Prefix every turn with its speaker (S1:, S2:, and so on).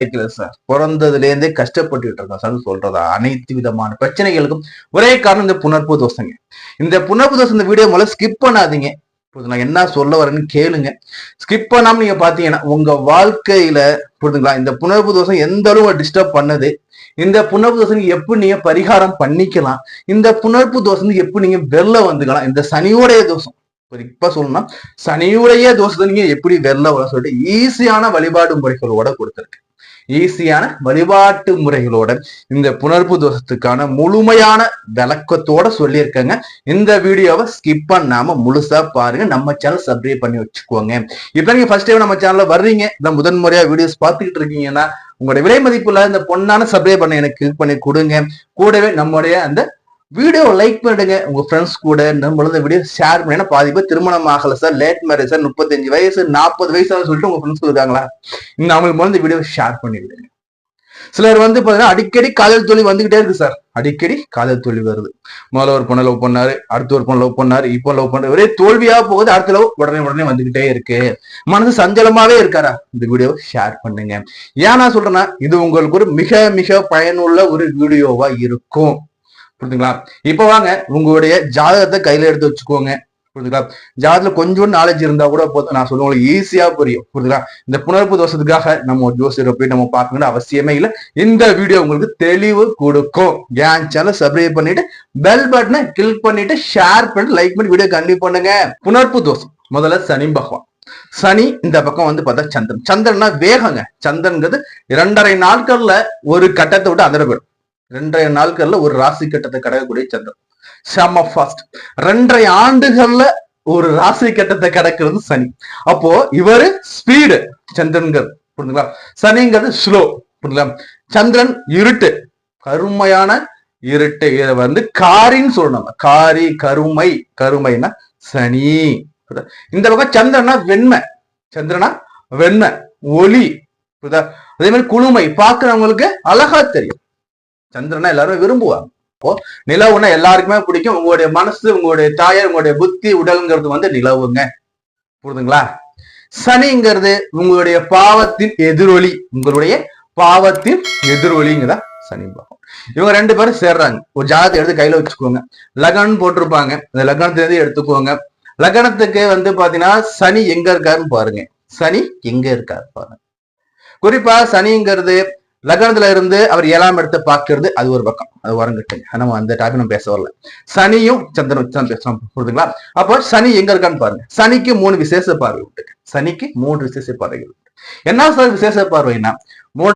S1: கிடைக்கல சார். பிறந்ததுலேருந்தே கஷ்டப்பட்டு இருக்கோம் சார் சொல்றதா? அனைத்து விதமான பிரச்சனைகளுக்கும் ஒரே காரணம் இந்த புணர்ப்பு தோசைங்க இந்த புணர்ப்பு தோசை இந்த வீடியோ முதல்ல ஸ்கிப் பண்ணாதீங்க. புரியுது நான் என்ன சொல்ல வரேன்னு கேளுங்க. ஸ்கிப் பண்ணாமல் நீங்க பாத்தீங்கன்னா உங்க வாழ்க்கையில புரிதுங்களா இந்த புணர்வு தோசை எந்த அளவு டிஸ்டர்ப் பண்ணுது? இந்த புணர்வு தோசை எப்படி நீங்க பரிகாரம் பண்ணிக்கலாம்? இந்த புணர்ப்பு தோசை எப்படி நீங்க வெளில வந்துக்கலாம்? இந்த சனியோடைய தோஷம். இப்ப சொல்லணும்னா சனியுடைய தோஷத்தை நீங்க எப்படி வெளில வர சொல்லிட்டு ஈஸியான வழிபாடு முறைகளோட கொடுத்துருக்கு. ஈஸியான வழிபாட்டு முறைகளோட இந்த புணர்வு தோஷத்துக்கான முழுமையான விளக்கத்தோட சொல்லியிருக்கேங்க. இந்த வீடியோவை ஸ்கிப் பண்ணாம முழுசா பாருங்க. நம்ம சேனல் சப்ஸ்கிரைப் பண்ணி வச்சுக்கோங்க. இப்ப நீங்க ஃபர்ஸ்ட் டைம் நம்ம சேனல்ல வர்றீங்க. இந்த முதன் முறையா வீடியோஸ் பார்த்துக்கிட்டு இருக்கீங்கன்னா உங்களுடைய விலை மதிப்புல இந்த பொண்ணான சப்ஸ்கிரைப் பண்ண எனக்கு கிளிக் பண்ணி கொடுங்க. கூடவே நம்முடைய அந்த வீடியோ லைக் பண்ணிடுங்க. உங்க ஃப்ரெண்ட்ஸ் கூட நம்மளோட வீடியோ ஷேர் பண்ணி பாதி பேர் திருமணம் ஆகல சார் லேட் மேரேஜ் சார் முப்பத்தஞ்சு வயசு நாற்பது வயசு சொல்லிட்டு உங்க ஃப்ரெண்ட்ஸ் இருக்காங்களா இந்த அவங்களுக்கு முதல்ல இந்த வீடியோ ஷேர் பண்ணிவிடுங்க சிலர் வந்து பாத்தீங்கன்னா அடிக்கடி காதல் தொழில் வந்துகிட்டே இருக்கு சார் அடிக்கடி காதல் தொழில் வருது. முதல்ல ஒரு பொண்ணை லவ் பண்ணாரு அடுத்த ஒரு பொண்ணை லவ் பண்ணாரு இப்போ லவ் பண்ணாரு ஒரே தோல்வியா போகுது அடுத்த லவ் உடனே உடனே வந்துகிட்டே இருக்கு. மனசு சஞ்சலமாவே இருக்காரா? இந்த வீடியோவை ஷேர் பண்ணுங்க. ஏன் நான் சொல்றேன்னா இது உங்களுக்கு ஒரு மிக மிக பயனுள்ள ஒரு வீடியோவா இருக்கும். புரியுதுங்களா இப்ப வாங்க உங்களுடைய ஜாதகத்தை கையில எடுத்து வச்சுக்கோங்க. புரியுதுங்களா ஜாதகத்துல கொஞ்சம் நாலேஜ் இருந்தா கூட போதும். நான் சொல்லுவேன் ஈஸியா புரியும். புரியுதுங்களா இந்த புணர்ப்பு தோஷத்துக்காக நம்ம ஒரு ஜோசியரை போய் நம்ம பார்க்கணும்னு அவசியமே இல்லை. இந்த வீடியோ உங்களுக்கு தெளிவு கொடுக்கும். என் சேனல் சப்ஸ்கிரைப் பண்ணிட்டு பெல் பட்டனை கிளிக் பண்ணிட்டு ஷேர் பண்ணிட்டு லைக் பண்ணி வீடியோ கண்டிப்பா பண்ணுங்க. புணர்ப்பு தோஷம். முதல்ல சனி பகவான். சனி இந்த பக்கம் வந்து பார்த்தா சந்திரன். சந்திரன்னா வேகங்க. சந்திரன்கிறது இரண்டரை நாட்கள்ல ஒரு கட்டத்தை விட்டு அதிர போயிடும் ரெண்டரை நாட்கள்ல ஒரு ராசி கட்டத்தை கடக்கக்கூடிய சந்திரன். செம ஃபாஸ்ட் ரெண்டரை ஆண்டுகள்ல ஒரு ராசி கட்டத்தை கடக்கிறது சனி. அப்போ இவரு ஸ்பீடு சந்திரன்கள். புரிஞ்சுங்களா? சனிங்கிறது ஸ்லோ புரிஞ்சுங்களா? சந்திரன் இருட்டு. கருமையான இருட்டு. இதை வந்து காரின்னு சொல்லணும் காரி கருமை. கருமைனா சனி. இந்த பக்கம் சந்திரனா வெண்மை. சந்திரனா வெண்மை. ஒளி. அதே மாதிரி குளுமை. பாக்குறவங்களுக்கு அழகா தெரியும். சந்திரனா எல்லாரும் விரும்புவாங்க அப்போ நிலவுனா எல்லாருக்குமே பிடிக்கும். உங்களுடைய மனசு உங்களுடைய தாயார் உங்களுடைய புத்தி உடல்ங்கிறது வந்து நிலவுங்க. புரியுதுங்களா சனிங்கிறது உங்களுடைய பாவத்தின் எதிரொலி. உங்களுடைய பாவத்தின் எதிரொலிங்கிறதா சனி பாவம் இவங்க ரெண்டு பேரும் சேர்றாங்க. ஒரு ஜாதகத்தை எடுத்து கையில வச்சுக்கோங்க. லக்னம் போட்டிருப்பாங்க. அந்த லக்னத்திலிருந்து எடுத்துக்கோங்க. லக்னத்துக்கு வந்து பாத்தீங்கன்னா சனி எங்க இருக்காருன்னு பாருங்க. சனி எங்க இருக்காரு பாருங்க. குறிப்பா சனிங்கிறது லக்னத்துல இருந்து அவர் ஏழாம் இடத்தை பார்க்கறது அது ஒரு பக்கம். அது வரங்கட்டுங்க நம்ம அந்த டாபிக் நம்ம பேச வரல. சனியும் சந்திரன் தான் பேசலாம் புரியுதுங்களா அப்போ சனி எங்க இருக்கான்னு பாருங்க. சனிக்கு மூணு விசேஷ பார்வை உண்டு. சனிக்கு மூன்று விசேஷ பார்வைகள் என்ன சார் விசேஷ பார்வைன்னா மூணு